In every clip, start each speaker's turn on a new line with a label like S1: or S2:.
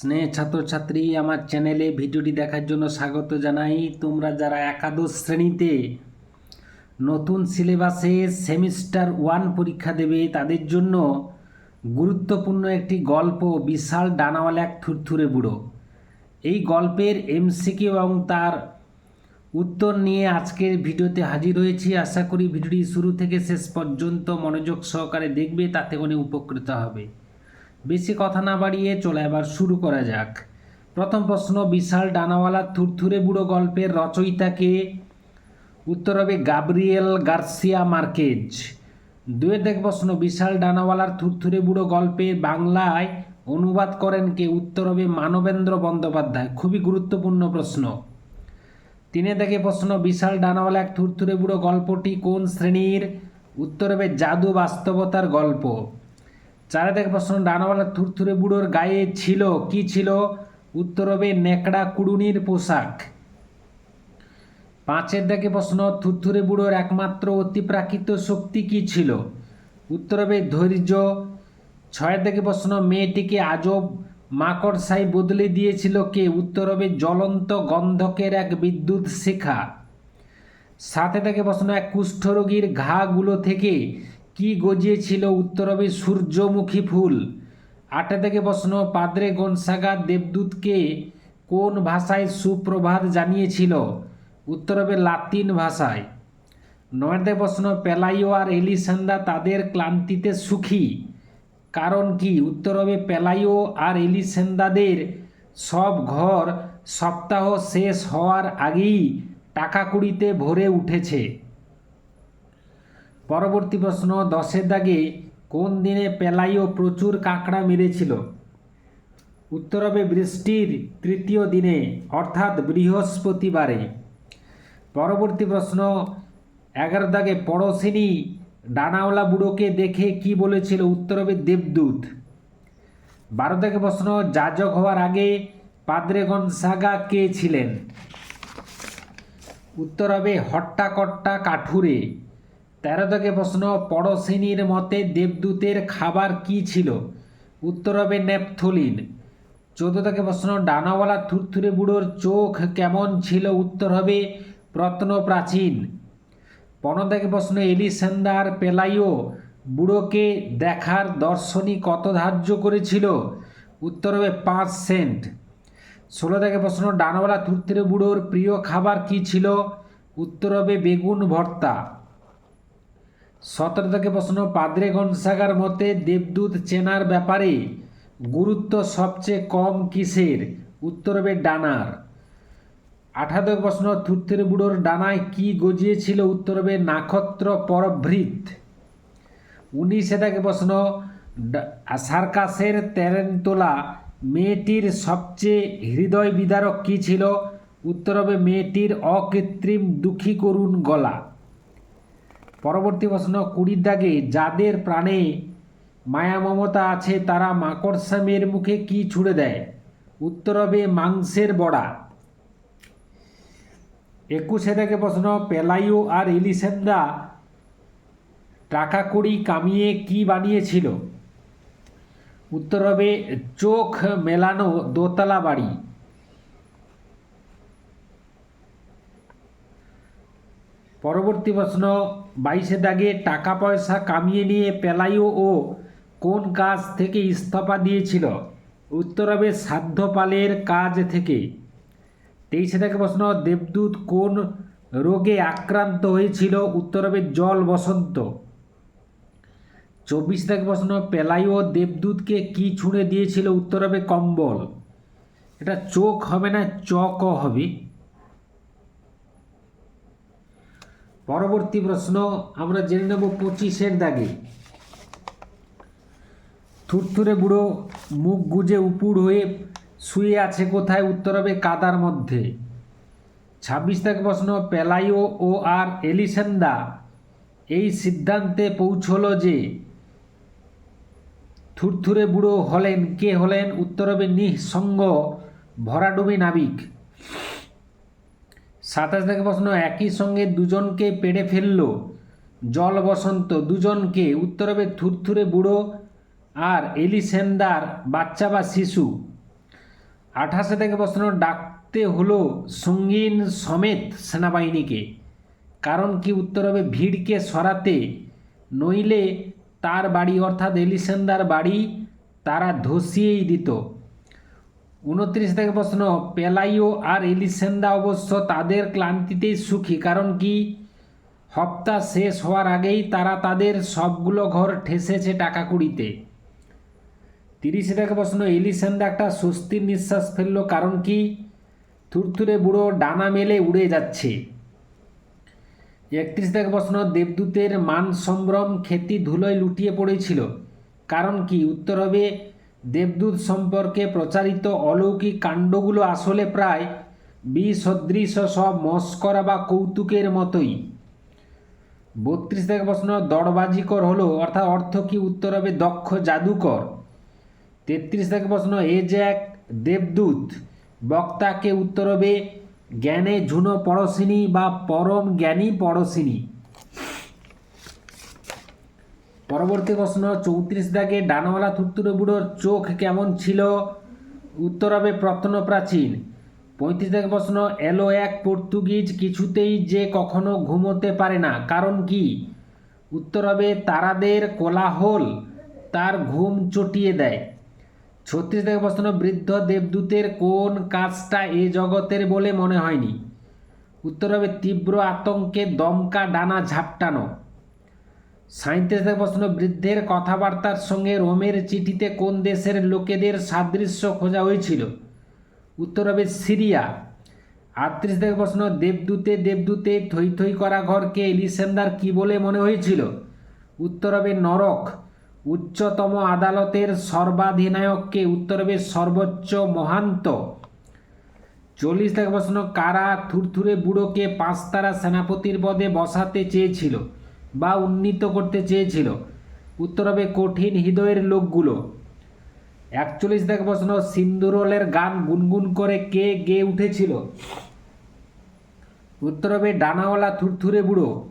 S1: স্নেহ ছাত্রছাত্রী, আমার চ্যানেলে ভিডিওটি দেখার জন্য স্বাগত জানাই। তোমরা যারা একাদশ শ্রেণীতে নতুন সিলেবাসে সেমিস্টার ওয়ান পরীক্ষা দেবে, তাদের জন্য গুরুত্বপূর্ণ একটি গল্প, বিশাল ডানাওয়ালা এক থুরথুরে বুড়ো। এই গল্পের এমসিকিউ এবং তার উত্তর নিয়ে আজকের ভিডিওতে হাজির হয়েছি। আশা করি ভিডিওটি শুরু থেকে শেষ পর্যন্ত মনোযোগ সহকারে দেখবে, তাতে করে উপকৃত হবে। বেশি কথা না বাড়িয়ে চলে এবার শুরু করা যাক। প্রথম প্রশ্ন, বিশাল ডানাওয়ালা থুরথুরে বুড়ো গল্পের রচয়িতাকে উত্তর হবে গাব্রিয়েল গার্সিয়া মার্কেজ। দুয়ের দেখ প্রশ্ন, বিশাল ডানাওয়ালার থুরথুরে বুড়ো গল্পে বাংলায় অনুবাদ করেন কে? উত্তর হবে মানবেন্দ্র বন্দ্যোপাধ্যায়। খুবই গুরুত্বপূর্ণ প্রশ্ন। তিনে দেখে প্রশ্ন, বিশাল ডানাওয়ালা এক থুরথুরে বুড়ো গল্পটি কোন শ্রেণির? উত্তর হবে জাদু বাস্তবতার গল্প। চারে প্রশ্ন, ডানাওয়ালা থুরথুরে বুড়োর গায়ে ছিল, কি ছিল? উত্তর হবে, নেকড়া কুড়ুনির পোশাক। পাঁচের দেখে প্রশ্ন, থুরথুরে বুড়োর একমাত্র অতিপ্রাকৃত শক্তি কি ছিল? উত্তর হবে, ধৈর্য। ছয়ের দেখে প্রশ্ন, মেয়েটিকে আজব মাকড়সাই বদলে দিয়েছিল কে? উত্তর হবে, জ্বলন্ত গন্ধকের এক বিদ্যুৎ শিখা। সাথে থেকে প্রশ্ন, এক কুষ্ঠরোগীর ঘাগুলো থেকে কি গজিয়েছিল উত্তর হবে সূর্যমুখী ফুল? আটে থেকে প্রশ্ন, পাদ্রে গনসাগা দেবদূতকে কোন ভাষায় সুপ্রভাত জানিয়েছিল? উত্তর হবে লাতিন ভাষায়। থেকে প্রশ্ন, পেলাইও আর এলিসান্দা তাদের ক্লান্তিতে সুখী? কারণ কি? উত্তর হবে পেলাইও আর এলিসেন্দাদের সব ঘর সপ্তাহ শেষ হওয়ার আগেই টাকা কুড়িতে ভরে উঠেছে। পরবর্তী প্রশ্ন, দশের দাগে কোন দিনে পেলাইও প্রচুর কাঁকড়া মেরেছিল? উত্তর হবে বৃষ্টির তৃতীয় দিনে, অর্থাৎ বৃহস্পতিবারে। পরবর্তী প্রশ্ন, এগারো দাগে পড়শিনী ডানাওয়ালা বুড়োকে দেখে কি বলেছিল? উত্তর হবে দেবদূত। বারো থেকে প্রশ্ন, যাজক হওয়ার আগে পাদ্রে গনসাগা কে ছিলেন? উত্তর হবে হট্টাকট্টা কাঠুরে। তেরো থেকে প্রশ্ন, পড়শিনীর মতে দেবদূতের খাবার কি ছিল? উত্তর হবে নেপথলিন। চোদ্দ থেকে প্রশ্ন, ডানাওয়ালা থুরথুরে বুড়োর চোখ কেমন ছিল? উত্তর হবে প্রত্ন প্রাচীন পনেরো থেকে প্রশ্ন এলিসেন্দার পেলাইও বুড়োকে দেখার দর্শনী কত ধার্য করেছিল? উত্তর হবে পাঁচ সেন্ট। ষোলো থেকে প্রশ্ন, ডানাওয়ালা থুরথুরে বুড়োর প্রিয় খাবার কি ছিল? উত্তর হবে বেগুন ভর্তা। সতেরো থেকে প্রশ্ন পাদ্রে গনসাগার মতে দেবদূত চেনার ব্যাপারে গুরুত্ব সবচেয়ে কম কিসের? উত্তর হবে ডানার। আঠারো প্রশ্ন থুরথুরে বুড়োর ডানায় কি গজিয়েছিল? উত্তর হবে নাক্ষত্র পরভৃত। উনিশে থেকে প্রশ্ন সার্কাসের তেরেনতোলা মেয়েটির সবচেয়ে হৃদয় বিদারক কী ছিল? উত্তর হবে মেয়েটির অকৃত্রিম দুঃখী করুণ গলা। পরবর্তী প্রশ্ন, কুড়ির দাগে যাদের প্রাণে মায়া মমতা আছে, তারা মাকড়সামের মুখে কি ছুড়ে দেয়? উত্তর হবে মাংসের বড়া। একুশে থেকে প্রশ্ন, পেলাইও আর এলিসেন্দা টাকা কড়ি কামিয়ে কি বানিয়েছিল? উত্তর হবে, চোখ মেলানো দোতলা বাড়ি। পরবর্তী প্রশ্ন, বাইশে দাগে টাকা পয়সা কামিয়ে নিয়ে পেলাইও ও কোন কাজ থেকে ইস্তফা দিয়েছিল? উত্তর হবে সাধ্যপালের কাজ থেকে। তেইশে থেকে প্রশ্ন, দেবদূত কোন রোগে আক্রান্ত হয়েছিল? উত্তর হবে জল বসন্ত। চব্বিশ থেকে প্রশ্ন, পেলাইও দেবদূতকে কি ছুঁড়ে দিয়েছিল? উত্তর হবে কম্বল। এটা চোখ হবে না, চক হবে। পরবর্তী প্রশ্ন, আমরা জেনে নেব পঁচিশের দাগে। থুরথুরে বুড়ো মুখ গুজে উপুড় হয়ে শুয়ে আছে কোথায় উত্তর হবে কাদার মধ্যে। ছাব্বিশ থেকে প্রশ্ন, পেলাইও ও আর এলিসেন্দা এই সিদ্ধান্তে পৌঁছল যে থুরথুরে বুড়ো হলেন, কে হলেন? উত্তর হবে নিঃসঙ্গ ভরাডুবি নাবিক। সাতাশ থেকে প্রশ্ন, একই সঙ্গে দুজনকে পেড়ে ফেলল। জল বসন্ত, দুজনকে উত্তর হবে থুরথুরে বুড়ো আর এলিসেন্দার বাচ্চা বা শিশু। আঠাশে থেকে প্রশ্ন, ডাকতে হলো সঙ্গীন সমেত সেনাবাহিনীকে, কারণ কি উত্তর হবে ভিড়কে সরাতে, নইলে তার বাড়ি অর্থাৎ এলিসেন্দার বাড়ি তারা ধসিয়েই দিত। উনত্রিশ থেকে প্রশ্ন, পেলাইও আর এলিসেন্দা অবশ্য তাদের ক্লান্তিতেই সুখী, কারণ কি? হপ্তা শেষ হওয়ার আগেই তারা তাদের সবগুলো ঘর ঠেসেছে টাকা কুড়িতে তিরিশে থেকে প্রশ্ন, এলিসেন্দা একটা স্বস্তির নিঃশ্বাস ফেলল, কারণ কি? থুরথুরে বুড়ো ডানা মেলে উড়ে যাচ্ছে। একত্রিশ থেকে প্রশ্ন, দেবদূতের মান সম্ভ্রম খ্যাতি ধুলোয় লুটিয়ে পড়েছিল, কারণ কি? উত্তর হবে দেবদূত সম্পর্কে প্রচারিত অলৌকিক কাণ্ডগুলো আসলে প্রায় বিসদৃশ সব মস্করা বা কৌতুকের মতোই। বত্রিশ থেকে প্রশ্ন, দড়বাজিকর হলো, অর্থাৎ অর্থ কি, উত্তর হবে দক্ষ জাদুকর। তেত্রিশ থেকে প্রশ্ন, এ যে এক দেবদূত, বক্তাকে উত্তর হবে জ্ঞানে ঝুনো পড়শিনী বা পরম জ্ঞানী পড়শিনী পরবর্তী প্রশ্ন, চৌত্রিশ দাগে ডানওয়ালা থুত্তুরে বুড়োর চোখ কেমন ছিল? উত্তর হবে প্রত্ন প্রাচীন। পঁয়ত্রিশ দাগে প্রশ্ন, এলো এক পর্তুগিজ কিছুতেই যে কখনো ঘুমোতে পারে না, কারণ কি? উত্তর হবে তারাদের কোলাহল, তার ঘুম চটিয়ে দেয়। ছত্রিশ থেকে প্রশ্ন, বৃদ্ধ দেবদূতের কোন কাজটা এ জগতের বলে মনে হয়নি? উত্তর হবে, তীব্র আতঙ্কে দমকা ডানা ঝাপটানো। সাঁত্রিশ প্রশ্ন বৃদ্ধের কথাবার্তার সঙ্গে রোমের চিঠিতে কোন দেশের লোকেদের সাদৃশ্য খোঁজা হয়েছিল? উত্তর হবে সিরিয়া। আটত্রিশ থেকে প্রশ্ন দেবদূতে দেবদূতে থই থই করা ঘরকে এলিসেন্দার কি বলে মনে হয়েছিল? উত্তর হবে নরক। উচ্চতম আদালতের সর্বাধিনায়ককে উত্তর হবে সর্বোচ্চ মহান্ত। চল্লিশ থেকে প্রশ্ন কারা থুরথুরে বুড়োকে পাঁচতারা সেনাপতির পদে বসাতে চেয়েছিল? বা উন্নীত করতে চেয়েছিল। উত্তর হবে কঠিন হৃদয়ের লোকগুলো। একচল্লিশ থেকে প্রশ্ন, সিন্দুরলের গান গুনগুন করে কে গেয়ে উঠেছিল? উত্তর হবে ডানাওয়ালা থুরথুরে বুড়ো।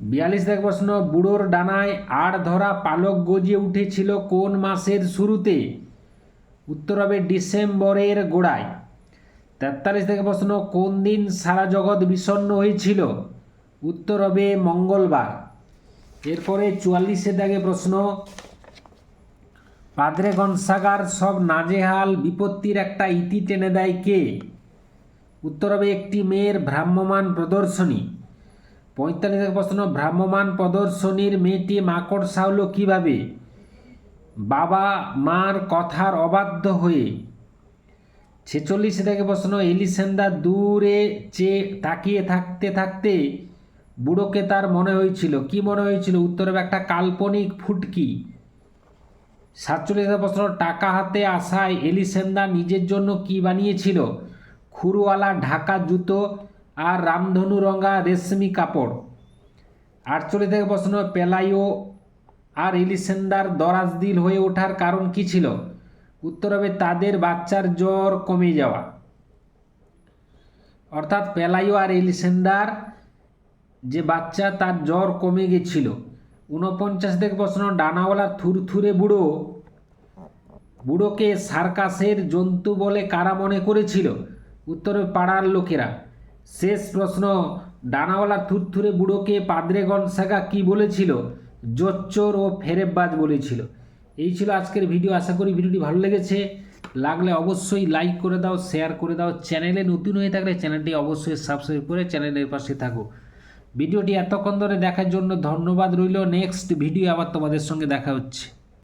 S1: বিয়াল্লিশ থেকে প্রশ্ন, বুড়োর ডানায় আড় ধরা পালক গজিয়ে উঠেছিল কোন মাসের শুরুতে? উত্তর হবে ডিসেম্বরের গোড়ায়। তেতাল্লিশ থেকে প্রশ্ন, কোন দিন সারা জগৎ বিষণ্ণ হয়েছিল? উত্তর হবে মঙ্গলবার। এরপরে চুয়াল্লিশে দাগে প্রশ্ন, পাদ্রে গনসাগার সব নাজেহাল বিপত্তির একটা ইতি টেনে দেয় কে? উত্তর হবে একটি মেয়ের ভ্রাম্যমান প্রদর্শনী। পঁয়তাল্লিশ প্রশ্ন ভ্রাম্যমান প্রদর্শনীর মেয়েটি মাকড়সা হলো কীভাবে? বাবা মার কথার অবাধ্য হয়ে। ছেচল্লিশ থেকে প্রশ্ন, এলিসেন্দা দূরে চেয়ে তাকিয়ে থাকতে থাকতে বুড়োকে তার মনে হয়েছিল, কি মনে হয়েছিল? উত্তর হবে একটা কাল্পনিক ফুটকি। সাতচল্লিশ প্রশ্ন টাকা হাতে আসায় এলিসেন্দা নিজের জন্য কি বানিয়েছিল? খুরওয়ালা ঢাকা জুতো আর রামধনু রঙা রেশমি কাপড়। আটচল্লিশ থেকে প্রশ্ন পেলাইও আর এলিসেন্দার দরাজদিল হয়ে ওঠার কারণ কি ছিল? উত্তর হবে তাদের বাচ্চার জ্বর কমে যাওয়া। অর্থাৎ পেলাইও আর এলিসেন্দার যে বাচ্চা তার জ্বর কমে গেছিল। ঊনপঞ্চাশ থেকে প্রশ্ন ডানাওয়ালা থুরথুরে বুড়ো। বুড়োকে সার্কাসের জন্তু বলে কারা মনে করেছিল? উত্তরে পাড়ার লোকেরা। শেষ প্রশ্ন, ডানাওয়ালা থুরথুরে বুড়োকে পাদ্রে গনসাগা কি বলেছিল? জোচ্চোর ও ফেরেববাজ বলেছিল। এই ছিল আজকের ভিডিও। আশা করি ভিডিওটি ভালো লেগেছে। লাগলে অবশ্যই লাইক করে দাও শেয়ার করে দাও। চ্যানেলে নতুন হয়ে থাকলে চ্যানেলটি অবশ্যই সাবস্ক্রাইব করে চ্যানেলের পাশে থাকো। ভিডিওটি এতক্ষণ ধরে দেখার জন্য ধন্যবাদ রইল। নেক্সট ভিডিও আবার তোমাদের সঙ্গে দেখা হচ্ছে।